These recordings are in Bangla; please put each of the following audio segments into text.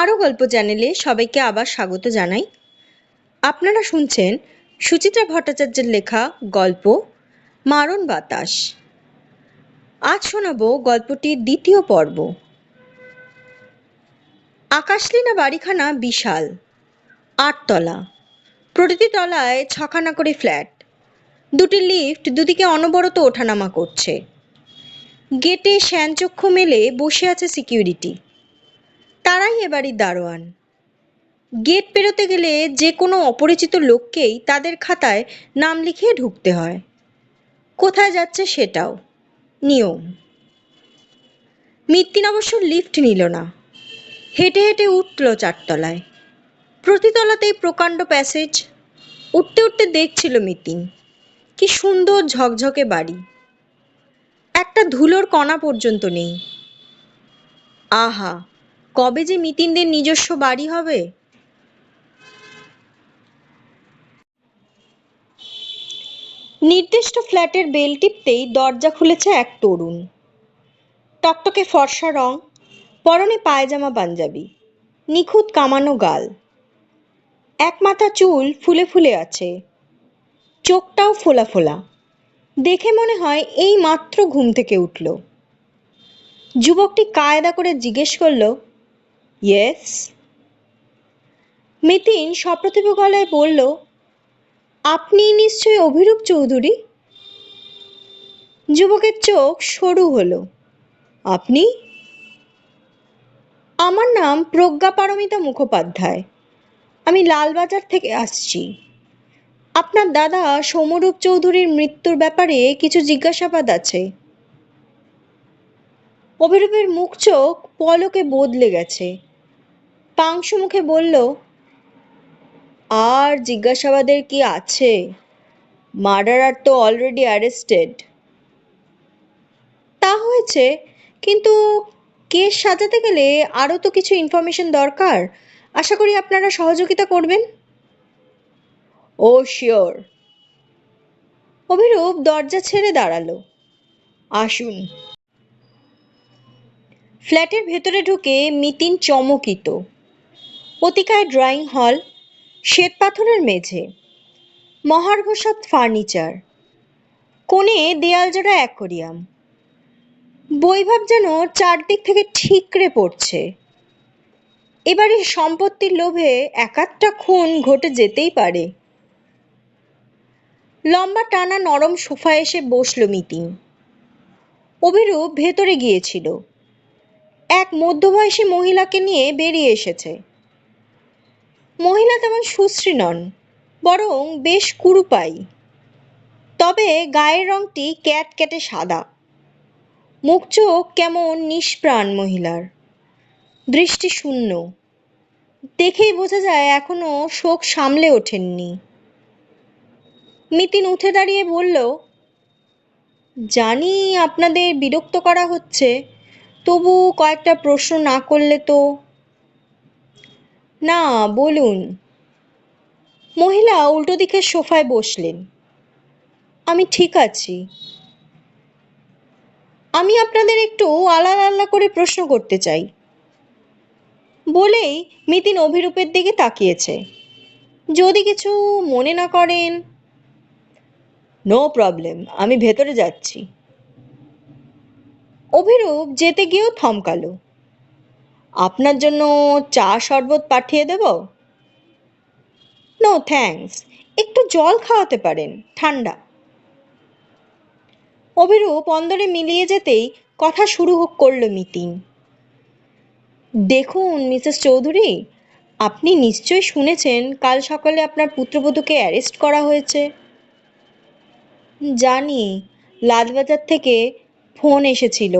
আরও গল্প চ্যানেলে সবাইকে আবার স্বাগত জানাই। আপনারা শুনছেন সুচিত্রা ভট্টাচার্যের লেখা গল্প, মারণ বাতাস। আজ শোনাব গল্পটির দ্বিতীয় পর্ব। আকাশলীনা বাড়িখানা বিশাল, আটতলা। প্রতিটি তলায় ছখানা করে ফ্ল্যাট। দুটি লিফট দুদিকে অনবরত ওঠানামা করছে। গেটে শ্যানচক্ষু মেলে বসে আছে সিকিউরিটি। তারাই এ বাড়ির দারোয়ান। গেট পেরোতে গেলে যে কোনো অপরিচিত লোককেই তাদের খাতায় নাম লিখিয়ে ঢুকতে হয়। কোথায় যাচ্ছে সেটাও। নিয়ম। মিত্তিন অবশ্য লিফট নিল না। হেঁটে হেঁটে উঠল চারতলায়। প্রতিতলাতেই প্রকাণ্ড প্যাসেজ। উঠতে উঠতে দেখছিল মিতিন কি সুন্দর ঝকঝকে বাড়ি। একটা ধুলোর কণা পর্যন্ত নেই। আহা! কবে যে মিতিনদের নিজস্ব বাড়ি হবে? নির্দিষ্ট ফ্ল্যাটের বেল টিপতেই দরজা খুলেছে এক তরুণ। টকটকে ফর্সা রং, পরনে পায়জামা পাঞ্জাবি, নিখুঁত কামানো গাল। এক মাথা চুল ফুলে ফুলে আছে, চোখটাও ফোলা ফোলা। দেখে মনে হয় এই মাত্র ঘুম থেকে উঠল। যুবকটি কায়দা করে জিজ্ঞেস করল ইয়েস মিতিন সপ্রতিভ গলায় বলল, আপনি নিশ্চয়ই অভিরূপ চৌধুরী? যুবকের চোখ সরু হলো। আপনি? আমার নাম প্রজ্ঞা পারমিতা মুখোপাধ্যায়। আমি লালবাজার থেকে আসছি। আপনার দাদা সৌম্যরূপ চৌধুরীর মৃত্যুর ব্যাপারে কিছু জিজ্ঞাসাবাদ আছে। অভিরূপের মুখ চোখ পলকে বদলে গেছে। পাংশু মুখে বলল, আর জিজ্ঞাসাবাদের কি আছে? মার্ডারার তো অলরেডি অ্যারেস্টেড তা হয়েছে, কিন্তু কেস সাজাতে গেলে আরও তো কিছু ইনফরমেশন দরকার। আশা করি আপনারা সহযোগিতা করবেন? ও শিওর অভিরূপ দরজা ছেড়ে দাঁড়াল। আসুন। ফ্ল্যাটের ভেতরে ঢুকে মিতিন চমকিত। অতিকায় ড্রয়িং হল, শ্বেত পাথরের মেঝে মহার্ঘসৎ ফার্নিচার, কোণে দেয়াল জোড়া অ্যাকোরিয়াম। বৈভব যেন চারদিক থেকে ঠিকরে পড়ছে। এবারে সম্পত্তির লোভে একাধটা খুন ঘটে যেতেই পারে। লম্বা টানা নরম সোফায় এসে বসল মিতিন অভিরূপ ভেতরে গিয়েছিল। এক মধ্যবয়সী মহিলাকে নিয়ে বেরিয়ে এসেছে। মহিলা তেমন সুশ্রী নন, বরং বেশ কুরুপাই। তবে গায়ের রংটি ক্যাট ক্যাটে সাদা। মুখ চোখ কেমন নিষ্প্রাণ মহিলার। দৃষ্টি শূন্য। দেখেই বোঝা যায় এখনও শোক সামলে ওঠেননি। মিতিন উঠে দাঁড়িয়ে বলল, জানি আপনাদের বিরক্ত করা হচ্ছে, তবু কয়েকটা প্রশ্ন না করলে তো না, বলুন। মহিলা উল্টো দিকের সোফায় বসলেন। আমি ঠিক আছি। আমি আপনাদের একটু আলাদা আলাদা করে প্রশ্ন করতে চাই। বলেই মিতিন অভিরূপের দিকে তাকিয়েছে। যদি কিছু মনে না করেন? নো প্রবলেম, আমি ভেতরে যাচ্ছি। অভিরূপ যেতে গিয়েও থমকালো। আপনার জন্য চা শরবত পাঠিয়ে দেব? নো থ্যাঙ্কস একটু জল খাওয়াতে পারেন, ঠান্ডা। অভিরূপ অন্দরে মিলিয়ে যেতেই কথা শুরু করল মিতিন। দেখুন, মিসেস চৌধুরী, আপনি নিশ্চয়ই শুনেছেন কাল সকালে আপনার পুত্রবধূকে অ্যারেস্ট করা হয়েছে। জানি, লালবাজার থেকে ফোন এসেছিল।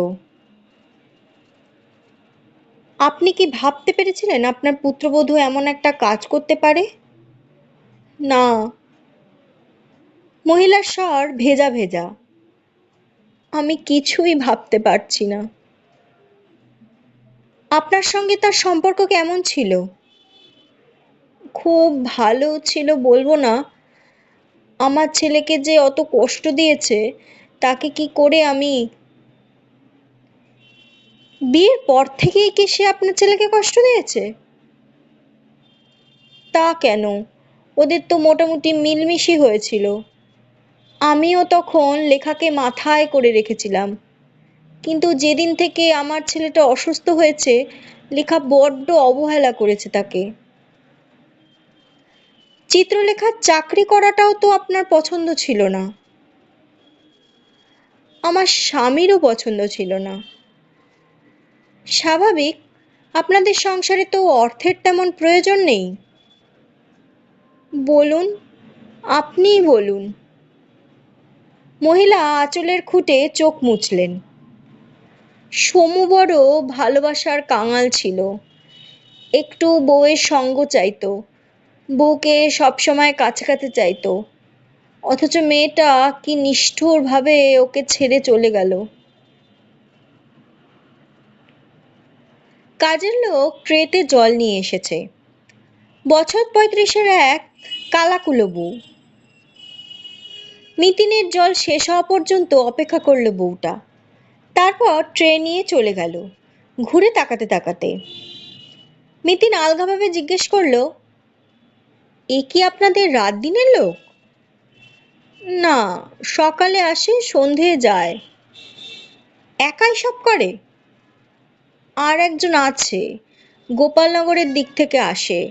আপনি কি ভাবতে পেরেছিলেন আপনার পুত্রবধূ এমন একটা কাজ করতে পারে? না। মহিলার স্বর ভেজা ভেজা। আমি কিছুই ভাবতে পারছি না। আপনার সঙ্গে তার সম্পর্ক কেমন ছিল? খুব ভালো ছিল বলব না। আমার ছেলেকে যে অত কষ্ট দিয়েছে, তাকে কি করে আমি বিয়ের পর থেকেই কি সে আপনার ছেলেকে কষ্ট দিয়েছে? তা কেন? ওদের তো মোটামুটি মিলমিশি হয়েছিল। আমিও তখন লেখাকে মাথায় করে রেখেছিলাম। কিন্তু যেদিন থেকে আমার ছেলেটা অসুস্থ হয়েছে, লেখা বড্ড অবহেলা করেছে তাকে। চিত্রলেখার চাকরি করাটাও তো আপনার পছন্দ ছিল না। আমার স্বামীরও পছন্দ ছিল না। স্বাভাবিক, আপনাদের সংসারে তো অর্থের তেমন প্রয়োজন নেই। বলুন, আপনিই বলুন। মহিলা আঁচলের খুঁটে চোখ মুছলেন। সমু বড় ভালোবাসার কাঙাল ছিল। একটু বউয়ের সঙ্গ চাইতো, বউকে সবসময় কাছাকাছি চাইতো। অথচ মেয়েটা কি নিষ্ঠুরভাবে ওকে ছেড়ে চলে গেল। কাজের লোক ট্রেতে জল নিয়ে এসেছে। বছর পঁয়ত্রিশের এক কালাকুলো মিতিনের জল শেষ হওয়া পর্যন্ত অপেক্ষা করল বউটা। তারপর ট্রে নিয়ে চলে গেল, ঘুরে তাকাতে তাকাতে। মিতিন আলগাভাবে জিজ্ঞেস করল, এ কি আপনাদের রাত দিনের লোক? না, সকালে আসে সন্ধে যায়। একাই সব করে? আর একজন আছে, গোপালনগরের দিক থেকে আসে।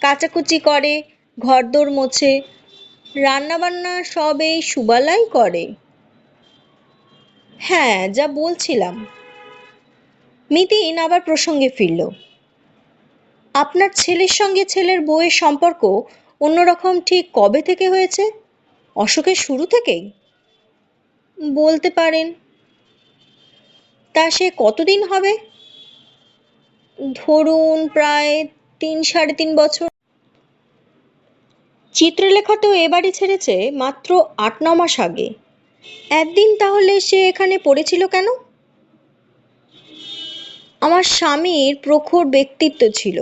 কাচাকুচি করে, ঘরদোর মোছে, রান্নাবান্না সব এই সুবালাই করে। হ্যাঁ যা বলছিলাম। মিতিন আবার প্রসঙ্গে ফিরল। আপনার ছেলের সঙ্গে ছেলের বউয়ের সম্পর্ক অন্যরকম ঠিক কবে থেকে হয়েছে? অশোকের শুরু থেকেই? বলতে পারেন। তা সে কতদিন হবে? ধরুন প্রায় তিন, সাড়ে তিন বছর। চিত্রলেখা তো এ বাড়ি ছেড়েছে মাত্র আট, ন মাস আগে। একদিন তাহলে সে এখানে পড়েছিল কেন? আমার স্বামীর প্রখর ব্যক্তিত্ব ছিল।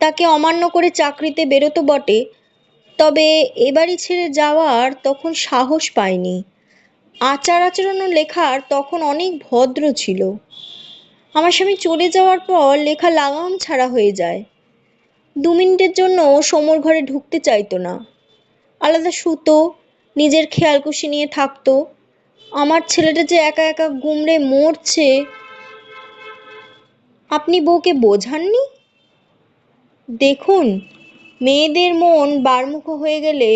তাকে অমান্য করে চাকরিতে বেরোতো বটে, তবে এ বাড়ি ছেড়ে যাওয়ার তখন সাহস পায়নি আচার আচরণ লেখার তখন অনেক ভদ্র ছিল। আমার স্বামী চলে যাওয়ার পর লেখা লাগাম ছাড়া হয়ে যায়। দু মিনিটের জন্য সমর ঘরে ঢুকতে চাইতো না। আলাদা সুতো নিজের খেয়ালকুশি নিয়ে থাকতো। আমার ছেলেটা যে একা একা গুমড়ে মরছে, আপনি বউকে বোঝাননি? দেখুন, মেয়েদের মন বারমুখ হয়ে গেলে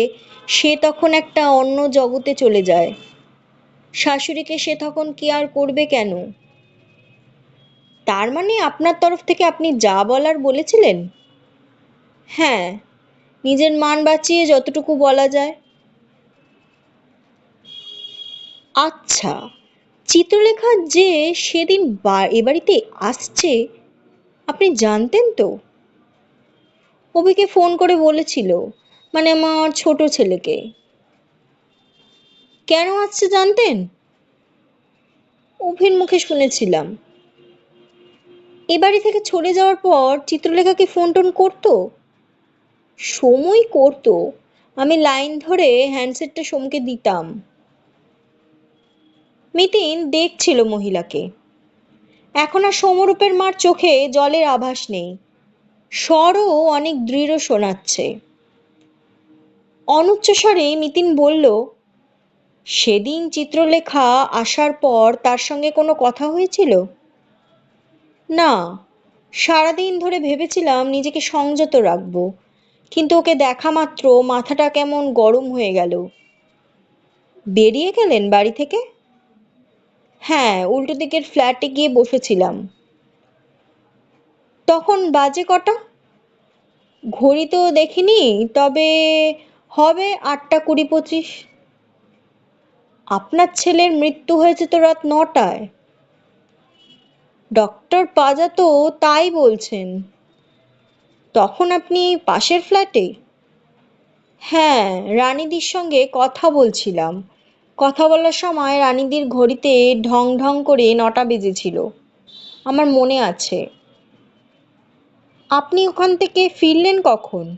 সে তখন একটা অন্য জগতে চলে যায়। শাশুড়িকে সে তখন কি আর করবে কেন? তার মানে আপনার তরফ থেকে আপনি যা বলার বলেছিলেন? হ্যাঁ নিজের মান বাঁচিয়ে যতটুকু বলা যায়। আচ্ছা চিত্রলেখা যে সেদিন এ বাড়িতে আসছে, আপনি জানতেন তো? অভিকে ফোন করে বলেছিল মানে আমার ছোট ছেলেকে। কেন আসছে জানতেন? অভির মুখে শুনেছিলাম। এ বাড়ি থেকে চলে যাওয়ার পর চিত্রলেখাকে ফোন টোন করতো? সময় করতো। আমি লাইন ধরে হ্যান্ডসেটটা সোমকে দিতাম। মিতিন দেখছিল মহিলাকে। এখন আর সমরূপের মার চোখে জলের আভাস নেই। স্বরও অনেক দৃঢ় শোনাচ্ছে। অনুচ্চস্বরে মিতিন বলল, সেদিন চিত্রলেখা আসার পর তার সঙ্গে কোনো কথা হয়েছিল? না, সারাদিন ধরে ভেবেছিলাম নিজেকে সংযত রাখব, কিন্তু ওকে দেখা মাত্র মাথাটা কেমন গরম হয়ে গেল। বেরিয়ে গেলেন বাড়ি থেকে? হ্যাঁ উল্টো দিকের ফ্ল্যাটে গিয়ে বসেছিলাম। তখন বাজে কটা? ঘড়ি তো দেখিনি, তবে হবে আটটা কুড়ি পঁচিশ। আপনার ছেলের মৃত্যু হয়েছে তো রাত নটায়। ডক্টর পাজা তো তাই বলছেন। তখন আপনি পাশের ফ্ল্যাটে? হ্যাঁ রানীদির সঙ্গে কথা বলছিলাম। কথা বলার সময় রানীদির ঘড়িতে ঢং ঢং করে নটা বেজেছিল। আমার মনে আছে। আপনি ওখান থেকে ফিরলেন কখন?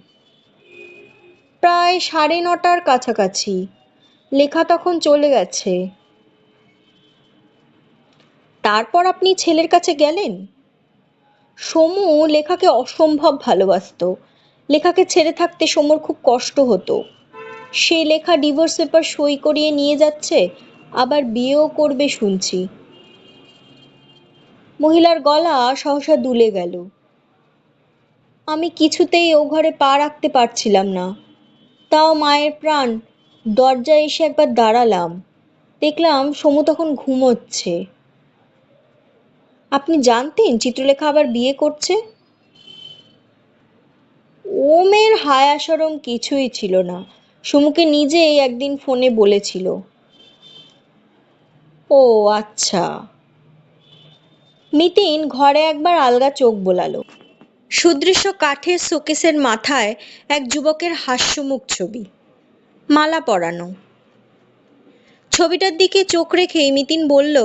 প্রায় সাড়ে নটার কাছাকাছি। লেখা তখন চলে গেছে। তারপর আপনি ছেলের কাছে গেলেন? সমু লেখাকে অসম্ভব ভালোবাসত। লেখাকে ছেড়ে থাকতে সমর খুব কষ্ট হতো। সে লেখা ডিভোর্স পেপার সই করিয়ে নিয়ে যাচ্ছে, আবার বিয়েও করবে শুনছি। মহিলার গলা সহসা দুলে গেল। আমি কিছুতেই ও ঘরে পা রাখতে পারছিলাম না। তাও মায়ের প্রাণ, দরজায় এসে একবার দাঁড়ালাম। দেখলাম সমু তখন ঘুমোচ্ছে। আপনি জানতেন চিত্রলেখা আবার বিয়ে করছে? ও মেয়ের হায়া কিছুই ছিল না। সমুকে নিজেই একদিন ফোনে বলেছিল, ও আচ্ছা। মিতিন ঘরে একবার আলগা চোখ বোলালো। সুদৃশ্য কাঠের শোকেসের মাথায় এক যুবকের হাস্যমুখ ছবি, মালা পরানো। ছবিটার দিকে চোখ রেখে মিতিন বলল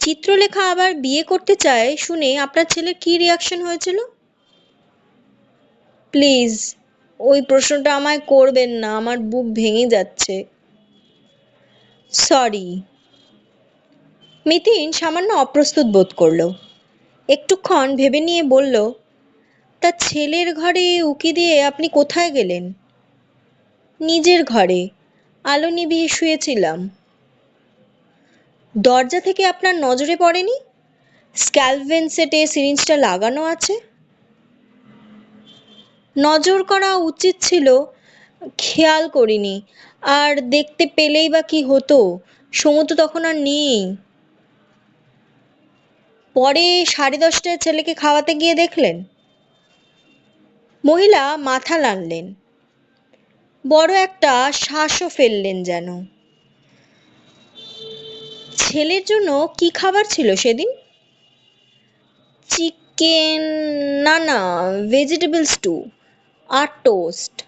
চিত্রলেখা আবার বিয়ে করতে চায় শুনে আপনার ছেলের কী রিয়াকশন হয়েছিল? প্লিজ ওই প্রশ্নটা আমায় করবেন না, আমার বুক ভেঙে যাচ্ছে। সরি মিতিন সামান্য অপ্রস্তুত বোধ করল। একটুক্ষণ ভেবে নিয়ে বলল, তা ছেলের ঘরে উকি দিয়ে আপনি কোথায় গেলেন? নিজের ঘরে। আলো নিভিয়ে শুয়েছিলাম। দরজা থেকে আপনার নজরে পড়েনি? স্ক্যালভেন সেটে সিরিঞ্জটা লাগানো আছে? নজর করা উচিত ছিল, খেয়াল করিনি, আর দেখতে পেলেই বা কি হতো সমুদ্র তখন আর নেই। পরে সাড়ে দশটায় ছেলেকে খাওয়াতে গিয়ে দেখলেন? মহিলা মাথা নাড়লেন। বড় একটা শ্বাসও ফেললেন যেন। ছেলের জন্য কি খাবার ছিল সেদিন? চিকেন, না না ভেজিটেবল স্টু আর টোস্ট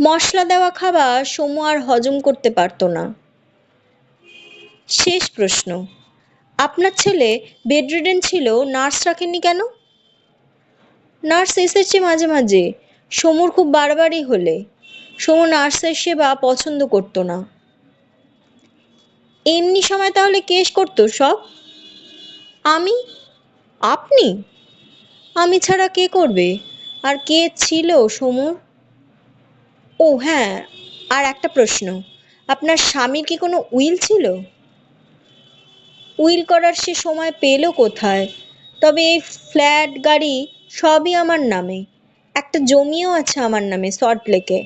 মশলা দেওয়া খাবার সমু আর হজম করতে পারতো না। শেষ প্রশ্ন, আপনার ছেলে বেডরিডেন ছিল, নার্স রাখেননি কেন? নার্স এসেছে মাঝে মাঝে, সমুর খুব বারবারই হলে। সমু নার্সের সেবা পছন্দ করতো না। এমনি সময় তাহলে কেস করতো সব? আমি? আপনি? আমি ছাড়া কে করবে? আর কে ছিল সমুর? ও হ্যাঁ আর একটা প্রশ্ন। আপনার স্বামীর কি কোনো উইল ছিল? উইল করার সে সময় পেল কোথায়? তবে এই ফ্ল্যাট, গাড়ি সবই আমার নামে। একটা জমিও আছে আমার নামে, সল্ট লেকে।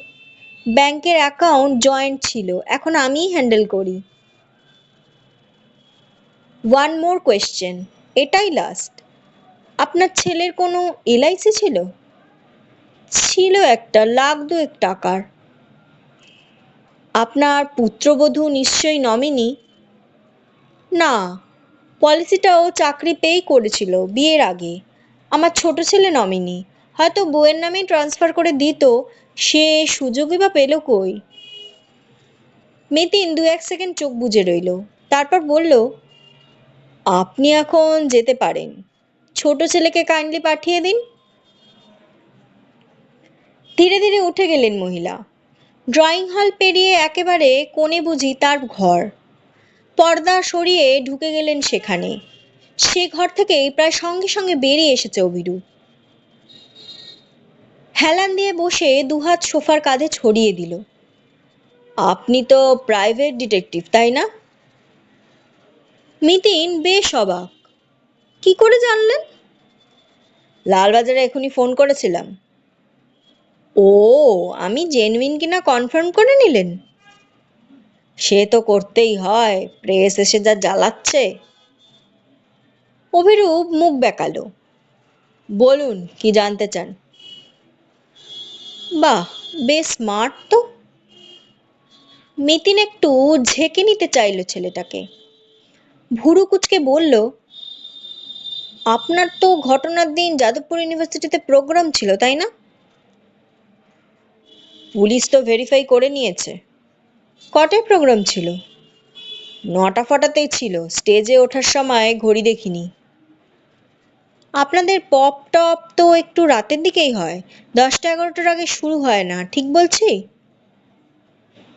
ব্যাংকের অ্যাকাউন্ট জয়েন্ট ছিল, এখন আমিই হ্যান্ডেল করি। ওয়ান মোর কোয়েশ্চেন এটাই লাস্ট আপনার ছেলের কোনো এলআইসি ছিল? ছিল একটা লাখ দুয়েক টাকার। আপনার পুত্রবধূ নিশ্চয়ই নমিনি? না পলিসিটা ও চাকরি পেয়েই করেছিল, বিয়ের আগে। আমার ছোট ছেলে নমিনি। হয়তো বউয়ের নামেই ট্রান্সফার করে দিত, সে সুযোগই বা পেল কই? মিতিন দু এক সেকেন্ড চোখ বুজে রইল। তারপর বলল আপনি এখন যেতে পারেন। ছোট ছেলেকে কাইন্ডলি পাঠিয়ে দিন। ধীরে ধীরে উঠে গেলেন মহিলা। ড্রয়িং হল পেরিয়ে একেবারে কোণে বুঝি তার ঘর। পর্দা সরিয়ে ঢুকে গেলেন সেখানে। সে ঘর থেকেই প্রায় সঙ্গে সঙ্গে বেরিয়ে এসেছে অভিরূপ। হেলান দিয়ে বসে দুহাত সোফার কাঁধে ছড়িয়ে দিল। আপনি তো প্রাইভেট ডিটেকটিভ, তাই না? মিতিন বেশ অবাক। কি করে জানলেন? লালবাজারে এখনই ফোন করেছিলাম। ও আমি জেনুইন কিনা কনফার্ম করে নিলেন? সে তো করতেই হয় প্রেস এসে যা জ্বালাচ্ছে। অভিরূপ মুখ বেকালো। বলুন কি জানতে চান? বাহ বেশ স্মার্ট তো। মিতিন একটু ঝেঁকে নিতে চাইল ছেলেটাকে। ভুরু কুচকে বলল, আপনার তো ঘটনার দিন যাদবপুর ইউনিভার্সিটিতে প্রোগ্রাম ছিল, তাই না? পুলিশ তো ভেরিফাই করে নিয়েছে। কটায় প্রোগ্রাম ছিল? নটা ফটাতেই ছিল। স্টেজে ওঠার সময় ঘড়ি দেখিনি। আপনাদের পপ টপ তো একটু রাতের দিকেই হয়। দশটা এগারোটার আগে শুরু হয় না, ঠিক বলছি?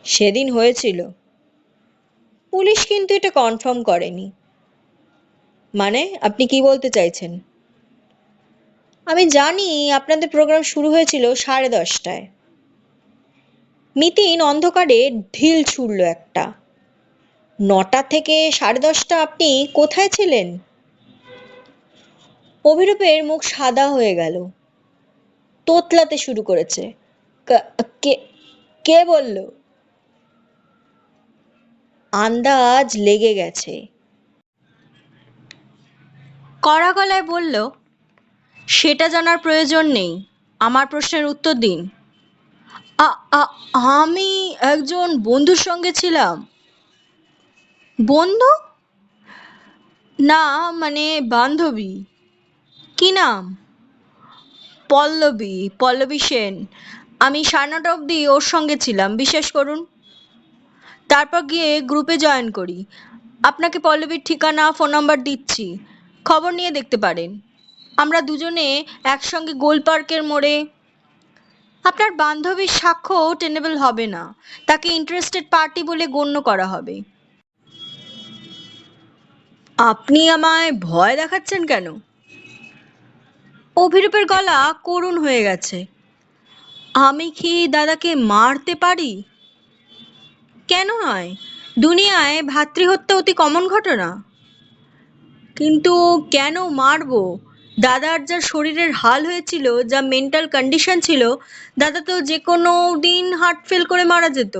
সেদিন হয়েছিল। পুলিশ কিন্তু এটা কনফার্ম করেনি। মানে আপনি কি বলতে চাইছেন? আমি জানি আপনাদের প্রোগ্রাম শুরু হয়েছিল সাড়ে দশটায়। মিতিন অন্ধকারে ঢিল ছুড়ল একটা। নটা থেকে সাড়ে দশটা আপনি কোথায় ছিলেন? অভিরূপের মুখ সাদা হয়ে গেল। তোতলাতে শুরু করেছে। কে কে বলল? আন্দাজ লেগে গেছে। কড়া গলায় বলল, সেটা জানার প্রয়োজন নেই। আমার প্রশ্নের উত্তর দিন। আমি একজন বন্ধুর সঙ্গে ছিলাম। বন্ধু? না মানে বান্ধবী। কি নাম? পল্লবী পল্লবী সেন। আমি সাড়ে নটা অবধি ওর সঙ্গে ছিলাম। বিশ্বাস করুন। তারপর গিয়ে গ্রুপে জয়েন করি। আপনাকে পল্লবীর ঠিকানা ফোন নাম্বার দিচ্ছি। খবর নিয়ে দেখতে পারেন। আমরা দুজনে একসঙ্গে গোল পার্কের মোড়ে। আপনার বান্ধবীর সাক্ষ্য টেনেবল হবে না। তাকে ইন্টারেস্টেড পার্টি বলে গণ্য করা হবে। আপনি আমায় ভয় দেখাচ্ছেন কেন? অভিরূপের গলা করুণ হয়ে গেছে। আমি কি দাদাকে মারতে পারি? কেন নয়? দুনিয়ায় ভাতৃহত্যা অতি কমন ঘটনা। কিন্তু কেন মারবো? দাদার যা শরীরের হাল হয়েছিল, যা মেন্টাল কন্ডিশন ছিল, দাদা তো যে কোনো দিন হার্ট ফেল করে মারা যেত।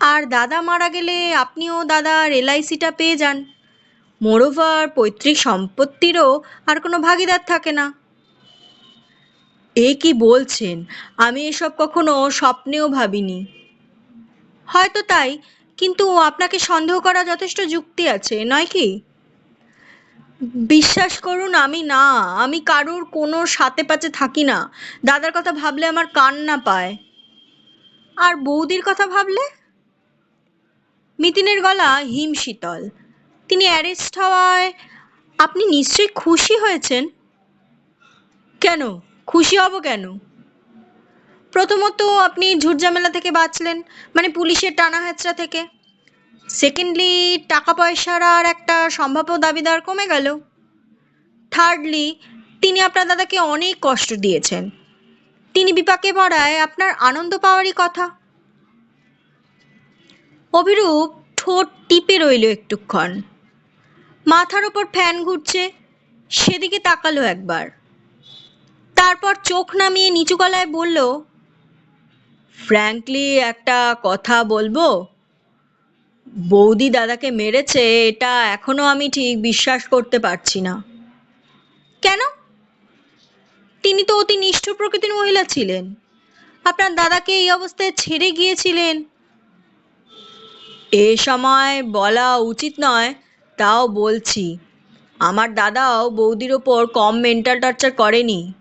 আর দাদা মারা গেলে আপনিও দাদার এলআইসিটা পেয়ে যান। মোরোভার পৈতৃক সম্পত্তিরও আর কোনো ভাগিদার থাকে না। এ কি বলছেন? আমি এসব কখনো স্বপ্নেও ভাবিনি। হয়তো তাই, কিন্তু আপনাকে সন্দেহ করা যথেষ্ট যুক্তি আছে, নয় কি? বিশ্বাস করুন আমি না, আমি কারোর কোনো সাথে পাচে থাকি না। দাদার কথা ভাবলে আমার কান্না পায়। আর বৌদির কথা ভাবলে? মিতিনের গলা হিম শীতল। তিনি অ্যারেস্ট হওয়ায় আপনি নিশ্চয়ই খুশি হয়েছেন? কেন? খুশি হব কেন? প্রথমত আপনি ঝুটঝামেলা থেকে বাঁচলেন মানে পুলিশের টানা হেঁচড়া থেকে। সেকেন্ডলি টাকা পয়সার আর একটা সম্ভাব্য দাবিদার কমে গেল। থার্ডলি তিনি আপনার দাদাকে অনেক কষ্ট দিয়েছেন। তিনি বিপাকে পড়ায় আপনার আনন্দ পাওয়ারই কথা। অভিরূপ ঠোঁট টিপে রইল একটুক্ষণ। মাথার ওপর ফ্যান ঘুরছে, সেদিকে তাকালো একবার। তারপর চোখ নামিয়ে নিচু গলায় বলল ফ্র্যাঙ্কলি একটা কথা বলব। বৌদি দাদাকে মেরেছে, এটা এখনও আমি ঠিক বিশ্বাস করতে পারছি না। কেন? তিনি তো অতি নিষ্ঠুর প্রকৃতির মহিলা ছিলেন। আপনার দাদাকে এই অবস্থায় ছেড়ে গিয়েছিলেন। এ সময় বলা উচিত নয়, তাও বলছি, আমার দাদাও বৌদির ওপর কম মেন্টাল টর্চার করেনি।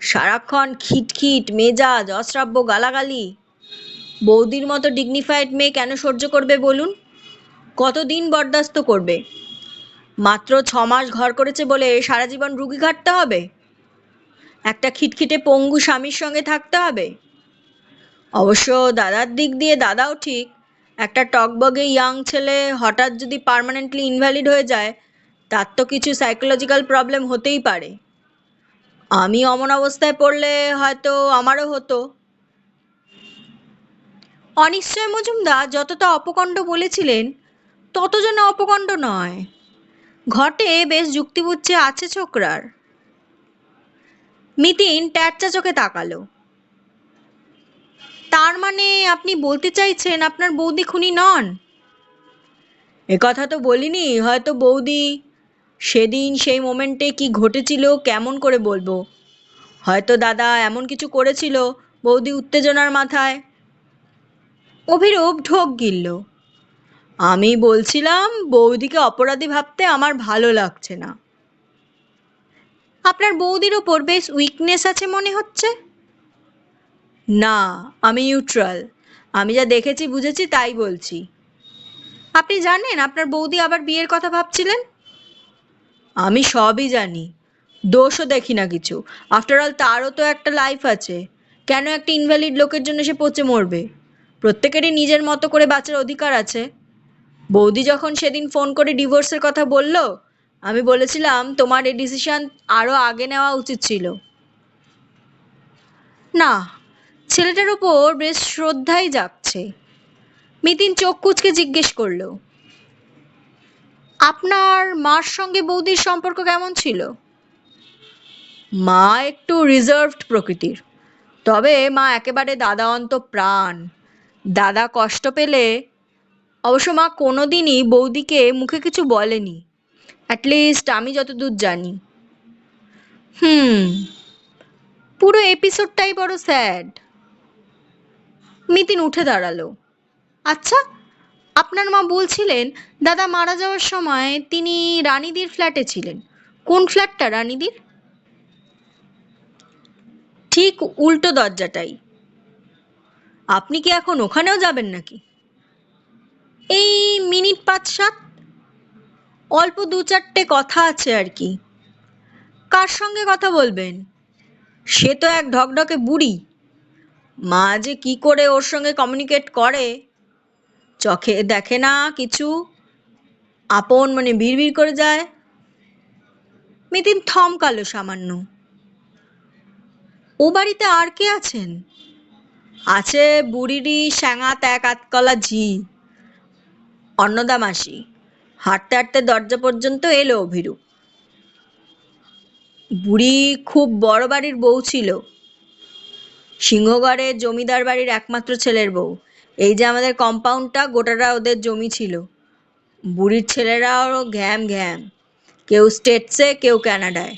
সারাক্ষণ খিটখিট, মেজাজ, অশ্রাব্য গালাগালি। বৌদির মতো ডিগনিফাইড মেয়ে কেন সহ্য করবে বলুন? কতদিন বরদাস্ত করবে? মাত্র ছ মাস ঘর করেছে বলে সারা জীবন রুগী ঘাটতে হবে? একটা খিটখিটে পঙ্গু স্বামীর সঙ্গে থাকতে হবে? অবশ্য দাদার দিক দিয়ে দাদাও ঠিক। একটা টকবগে ইয়াং ছেলে হঠাৎ যদি পার্মানেন্টলি ইনভ্যালিড হয়ে যায়, তার তো কিছু সাইকোলজিক্যাল প্রবলেম হতেই পারে। আমি অমন অবস্থায় পড়লে হয়তো আমারও হতো। অনিশ্চয় মজুমদার যতটা অপকণ্ড বলেছিলেন তত যেন অপকণ্ড নয়। ঘটে বেশ যুক্তিবুদ্ধি আছে ছোকরার। মিতিন ট্যাটচা চোখে তাকালো। তার মানে আপনি বলতে চাইছেন আপনার বৌদি খুনি নন? এ কথা তো বলিনি, হয়তো বৌদি সেদিন সেই মোমেন্টে কি ঘটেছিল, কেমন করে বলব? হয়তো দাদা এমন কিছু করেছিল, বৌদি উত্তেজনার মাথায়। অভিরূপ ঢোক গিলল। আমি বলছিলাম, বৌদিকে অপরাধী ভাবতে আমার ভালো লাগছে না। আপনার বৌদির ওপর বেশ উইকনেস আছে মনে হচ্ছে? না, আমি নিউট্রাল আমি যা দেখেছি, বুঝেছি, তাই বলছি। আপনি জানেন, আপনার বৌদি আবার বিয়ের কথা ভাবছিলেন? আমি সবই জানি। দোষও দেখি না কিছু। আফটার অল তারও তো একটা লাইফ আছে। কেন একটা ইনভ্যালিড লোকের জন্য সে পচে মরবে? প্রত্যেকেরই নিজের মতো করে বাঁচার অধিকার আছে। বৌদি যখন সেদিন ফোন করে ডিভোর্সের কথা বলল, আমি বলেছিলাম, তোমার এই ডিসিশন আরও আগে নেওয়া উচিত ছিল। না, ছেলেটার ওপর বেশ শ্রদ্ধাই জাগছে। মিতিন চোখ কুচকে জিজ্ঞেস করল, আপনার মার সঙ্গে বৌদির সম্পর্ক কেমন ছিল? মা একটু রিজার্ভড প্রকৃতির, তবে মা একেবারে দাদা অন্ত প্রাণ। দাদা কষ্ট পেলে অবশ্য মা কোনোদিনই বৌদিকে মুখে কিছু বলেনি। অ্যাটলিস্ট আমি যতদূর জানি। হুম, পুরো এপিসোডটাই বড় স্যাড মিতিন উঠে দাঁড়াল। আচ্ছা আপনার মা বলছিলেন, দাদা মারা যাওয়ার সময় তিনি রানীদির ফ্ল্যাটে ছিলেন। কোন ফ্ল্যাটটা রানীদির? ঠিক উল্টো দরজাটাই। আপনি কি এখন ওখানেও যাবেন নাকি? এই মিনিট পাঁচ সাত অল্প দু চারটে কথা আছে আর কি। কার সঙ্গে কথা বলবেন? সে তো এক ঢকঢকে বুড়ি। মা যে কি করে ওর সঙ্গে কমিউনিকেট করে? চোখে দেখে না কিছু? আপন মানে বিড়বিড় করে যায়? মিতিন থমকালো সামান্য। ও বাড়িতে আর কে আছেন? আছে বুড়িরই শ্যাঙাত এক আতকলা ঝি। অন্নদা মাসি হাঁটতে হাঁটতে দরজা পর্যন্ত এলো অভিরূপ। বুড়ি খুব বড় বাড়ির বউ ছিল। সিংহগড়ে জমিদার বাড়ির একমাত্র ছেলের বউ। এই যে আমাদের কম্পাউন্ডটা, গোটাটা ওদের জমি ছিল। বুড়ির ছেলেরাও ঘ্যাম ঘ্যাম। কেউ স্টেটসে, কেউ কানাডায়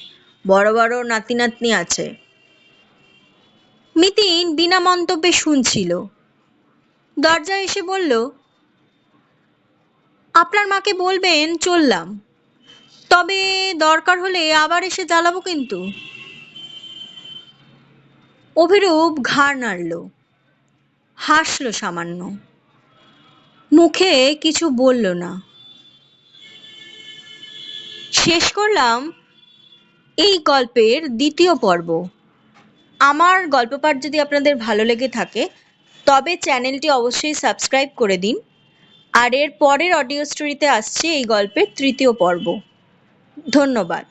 বড় বড় নাতি নাতনি আছে। মিতিন বিনা মন্তব্যে শুনছিল। দরজা এসে বলল, আপনার মাকে বলবেন, চললাম। তবে দরকার হলে আবার এসে জ্বালাবো কিন্তু। অভিরূপ ঘাড় নাড়ল। হাসল সামান্য। মুখে কিছু বলল না। শেষ করলাম এই গল্পের দ্বিতীয় পর্ব। আমার গল্প পাঠ যদি আপনাদের ভালো লেগে থাকে, তবে চ্যানেলটি অবশ্যই সাবস্ক্রাইব করে দিন। আর এর পরের অডিও স্টোরিতে আসছে এই গল্পের তৃতীয় পর্ব। ধন্যবাদ।